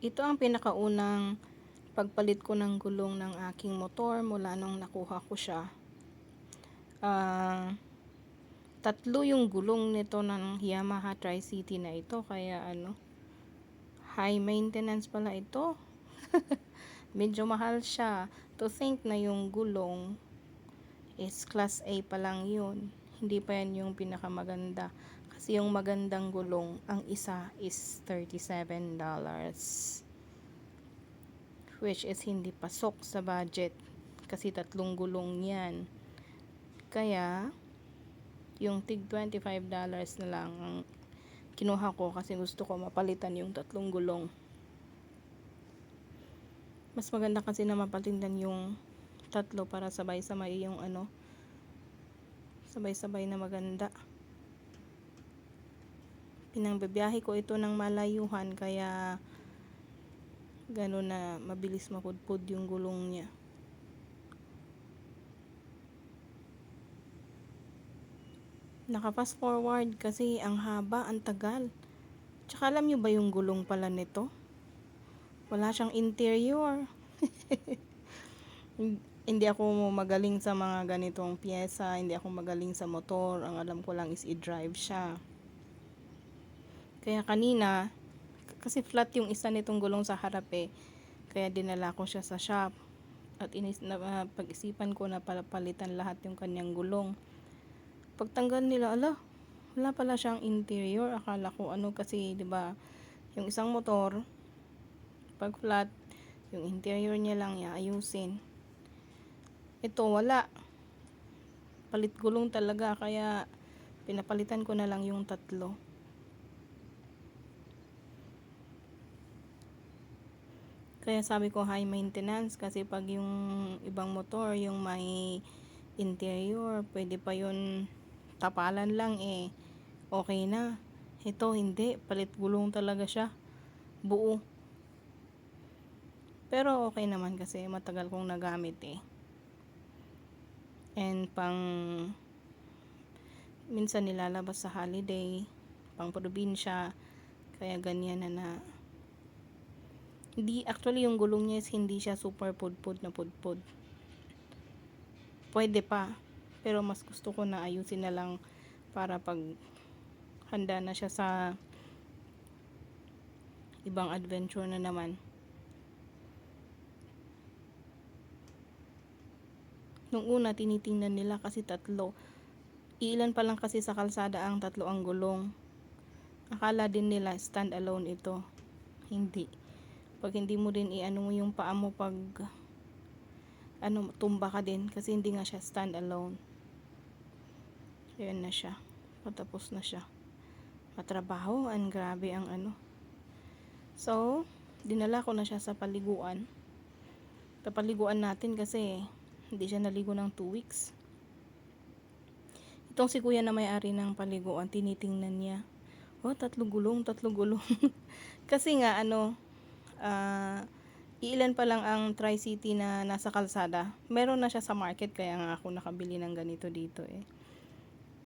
Ito ang pinakaunang pagpalit ko ng gulong ng aking motor mula nung nakuha ko siya. Ah, tatlo yung gulong nito ng Yamaha Tri-City na ito kaya ano high maintenance pala ito. Medyo mahal siya. To think na yung gulong is class A pa lang yun. Hindi pa yan yung pinakamaganda. Kasi yung magandang gulong, ang isa is $37. Which is hindi pasok sa budget. Kasi tatlong gulong yan. Kaya, yung tig $25 na lang ang kinuha ko kasi gusto ko mapalitan yung tatlong gulong. Mas maganda kasi na mapalitan yung tatlo para sabay-sabay yung ano sabay-sabay na maganda. Pinangbibiyahe ko ito ng malayuhan kaya gano'n na mabilis mapudpud yung gulong niya. Naka fast forward kasi ang haba, ang tagal. Tsaka alam nyo ba yung gulong pala nito? Wala siyang interior. hindi ako magaling sa mga ganitong pyesa, hindi ako magaling sa motor. Ang alam ko lang is i-drive siya. Kaya kanina, kasi flat yung isa nitong gulong sa harap eh. Kaya dinala ko siya sa shop. At inis, na, ah, pag-isipan ko na palitan lahat yung kanyang gulong. Pagtanggal nila, ala, wala pala siyang interior. Akala ko ano kasi, di ba yung isang motor, pag flat, yung interior niya lang iayusin. Ito, wala. Palit gulong talaga, kaya pinapalitan ko na lang yung tatlo. Kaya sabi ko high maintenance kasi pag yung ibang motor, yung may interior, pwede pa yun tapalan lang eh. Okay na. Ito hindi, palit gulong talaga siya. Buo. Pero okay naman kasi matagal kong nagamit eh. And pang minsan nilalabas sa holiday, pang probinsya, kaya ganyan na na hindi, actually yung gulong niya is hindi siya super pudpud na pudpud. Pwede pa. Pero mas gusto ko na ayusin na lang para pag handa na siya sa ibang adventure na naman. Nung una, tinitingnan nila kasi tatlo. Ilan pa lang kasi sa kalsada ang tatlo ang gulong. Akala din nila stand alone ito. Hindi pag hindi mo din iano mo yung paa mo pag ano tumba ka din kasi hindi nga siya stand alone. Ayan na siya. Patapos na siya. Matrabaho ang grabe ang ano. So dinala ko na siya sa paliguan. Papaliguan natin kasi hindi siya naligo ng 2 weeks. Itong si kuya na may-ari ng paliguan tinitingnan niya. Oh tatlong gulong tatlong gulong. Kasi nga ano uh, iilan pa lang ang Tri-City na nasa kalsada. Meron na siya sa market kaya nga ako nakabili ng ganito dito eh.